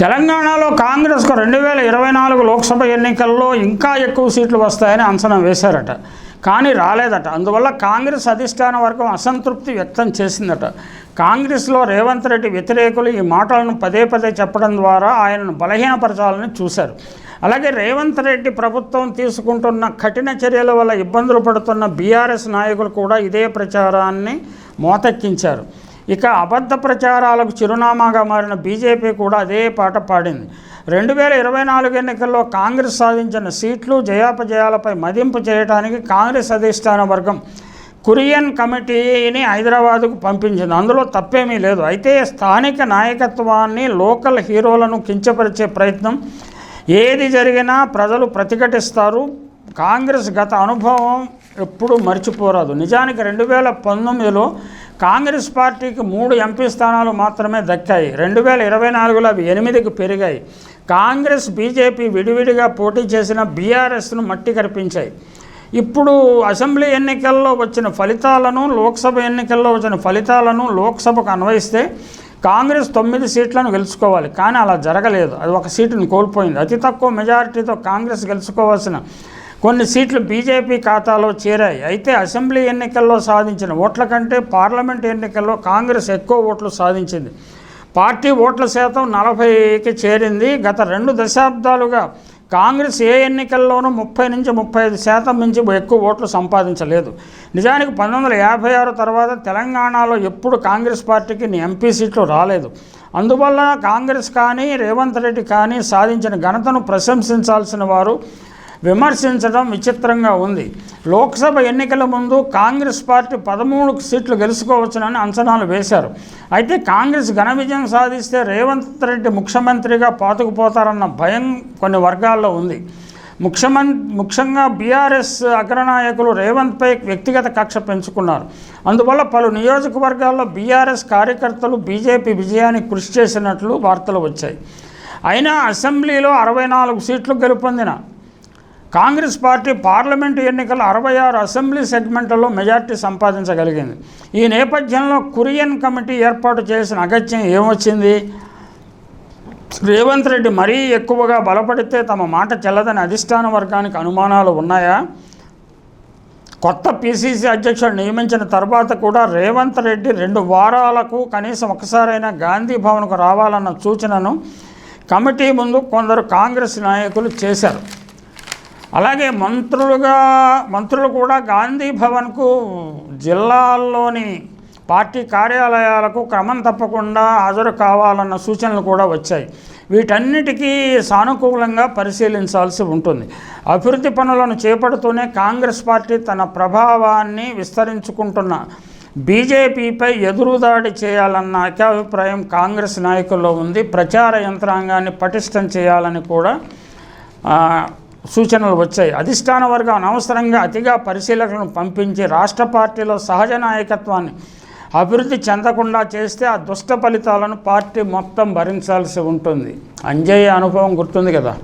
తెలంగాణలో కాంగ్రెస్కు రెండు వేల ఇరవై నాలుగు లోక్సభ ఎన్నికల్లో ఇంకా ఎక్కువ సీట్లు వస్తాయని అంచనా వేశారట. కానీ రాలేదట. అందువల్ల కాంగ్రెస్ అధిష్టాన వర్గం అసంతృప్తి వ్యక్తం చేసిందట. కాంగ్రెస్లో రేవంత్ రెడ్డి వ్యతిరేకులు ఈ మాటలను పదే పదే చెప్పడం ద్వారా ఆయనను బలహీనపరచాలని చూశారు. అలాగే రేవంత్ రెడ్డి ప్రభుత్వం తీసుకుంటున్న కఠిన చర్యల వల్ల ఇబ్బందులు పడుతున్న బీఆర్ఎస్ నాయకులు కూడా ఇదే ప్రచారాన్ని మోతెక్కించారు. ఇక అబద్ధ ప్రచారాలకు చిరునామాగా మారిన బీజేపీ కూడా అదే పాట పాడింది. రెండు వేల ఇరవై నాలుగు ఎన్నికల్లో కాంగ్రెస్ సాధించిన సీట్లు జయాపజయాలపై మదింపు చేయడానికి కాంగ్రెస్ అధిష్టాన వర్గం కురియన్ కమిటీని హైదరాబాదుకు పంపించింది. అందులో తప్పేమీ లేదు. అయితే స్థానిక నాయకత్వాన్ని లోకల్ హీరోలను కించపరిచే ప్రయత్నం ఏది జరిగినా ప్రజలు ప్రతిఘటిస్తారు. కాంగ్రెస్ గత అనుభవం ఎప్పుడు మర్చిపోరాదు. నిజానికి రెండు వేల పంతొమ్మిదిలో కాంగ్రెస్ పార్టీకి మూడు ఎంపీ స్థానాలు మాత్రమే దక్కాయి. రెండు వేల ఇరవై నాలుగులో అవి ఎనిమిదికి పెరిగాయి. కాంగ్రెస్ బీజేపీ విడివిడిగా పోటీ చేసిన బీఆర్ఎస్ను మట్టి కరిపించాయి. ఇప్పుడు అసెంబ్లీ ఎన్నికల్లో వచ్చిన ఫలితాలను లోక్సభ ఎన్నికల్లో వచ్చిన ఫలితాలను లోక్సభకు అన్వయిస్తే కాంగ్రెస్ తొమ్మిది సీట్లను గెలుచుకోవాలి. కానీ అలా జరగలేదు. అది ఒక సీటును కోల్పోయింది. అతి తక్కువ మెజారిటీతో కాంగ్రెస్ గెలుచుకోవాల్సిన కొన్ని సీట్లు బీజేపీ ఖాతాలో చేరాయి. అయితే అసెంబ్లీ ఎన్నికల్లో సాధించిన ఓట్ల కంటే పార్లమెంట్ ఎన్నికల్లో కాంగ్రెస్ ఎక్కువ ఓట్లు సాధించింది. పార్టీ ఓట్ల శాతం నలభైకి చేరింది. గత రెండు దశాబ్దాలుగా కాంగ్రెస్ ఏ ఎన్నికల్లోనూ ముప్పై నుంచి ముప్పై ఐదు శాతం నుంచి ఎక్కువ ఓట్లు సంపాదించలేదు. నిజానికి పంతొమ్మిది వందల యాభై ఆరు తర్వాత తెలంగాణలో ఎప్పుడు కాంగ్రెస్ పార్టీకి ఎంపీ సీట్లు రాలేదు. అందువల్ల కాంగ్రెస్ కానీ రేవంత్ రెడ్డి కానీ సాధించిన ఘనతను ప్రశంసించాల్సిన వారు విమర్శించడం విచిత్రంగా ఉంది. లోక్సభ ఎన్నికల ముందు కాంగ్రెస్ పార్టీ పదమూడు సీట్లు గెలుచుకోవచ్చునని అంచనాలు వేశారు. అయితే కాంగ్రెస్ ఘన విజయం సాధిస్తే రేవంత్ రెడ్డి ముఖ్యమంత్రిగా పాతుకుపోతారన్న భయం కొన్ని వర్గాల్లో ఉంది. ముఖ్యమం ముఖ్యంగా బీఆర్ఎస్ అగ్రనాయకులు రేవంత్పై వ్యక్తిగత కక్ష పెంచుకున్నారు. అందువల్ల పలు నియోజకవర్గాల్లో బీఆర్ఎస్ కార్యకర్తలు బీజేపీ విజయానికి కృషి చేసినట్లు వార్తలు వచ్చాయి. అయినా అసెంబ్లీలో అరవై నాలుగు సీట్లు గెలుపొందిన కాంగ్రెస్ పార్టీ పార్లమెంటు ఎన్నికల అరవై ఆరు అసెంబ్లీ సెగ్మెంట్లలో మెజార్టీ సంపాదించగలిగింది. ఈ నేపథ్యంలో కురియన్ కమిటీ ఏర్పాటు చేసిన అగత్యం ఏమొచ్చింది? రేవంత్ రెడ్డి మరీ ఎక్కువగా బలపడితే తమ మాట చెల్లదని అధిష్టాన వర్గానికి అనుమానాలు ఉన్నాయా? కొత్త పిసిసి అధ్యక్షుడు నియమించిన తర్వాత కూడా రేవంత్ రెడ్డి రెండు వారాలకు కనీసం ఒకసారైనా గాంధీ భవన్కు రావాలన్న సూచనను కమిటీ ముందు కొందరు కాంగ్రెస్ నాయకులు చేశారు. అలాగే మంత్రులుగా మంత్రులు కూడా గాంధీ భవన్కు జిల్లాల్లోని పార్టీ కార్యాలయాలకు క్రమం తప్పకుండా హాజరు కావాలన్న సూచనలు కూడా వచ్చాయి. వీటన్నిటికీ సానుకూలంగా పరిశీలించాల్సి ఉంటుంది. అభివృద్ధి పనులను చేపడుతూనే కాంగ్రెస్ పార్టీ తన ప్రభావాన్ని విస్తరించుకుంటున్న బీజేపీపై ఎదురుదాడి చేయాలన్న ఏకాభిప్రాయం కాంగ్రెస్ నాయకుల్లో ఉంది. ప్రచార యంత్రాంగాన్ని పటిష్టం చేయాలని కూడా సూచనలు వచ్చాయి. అధిష్టాన వర్గం అనవసరంగా అతిగా పరిశీలకులను పంపించి రాష్ట్ర పార్టీలో సహజ నాయకత్వాన్ని అభివృద్ధి చెందకుండా చేస్తే ఆ దుష్ట ఫలితాలను పార్టీ మొత్తం భరించాల్సి ఉంటుంది. అంజయ్య అనుభవం గుర్తుంది కదా?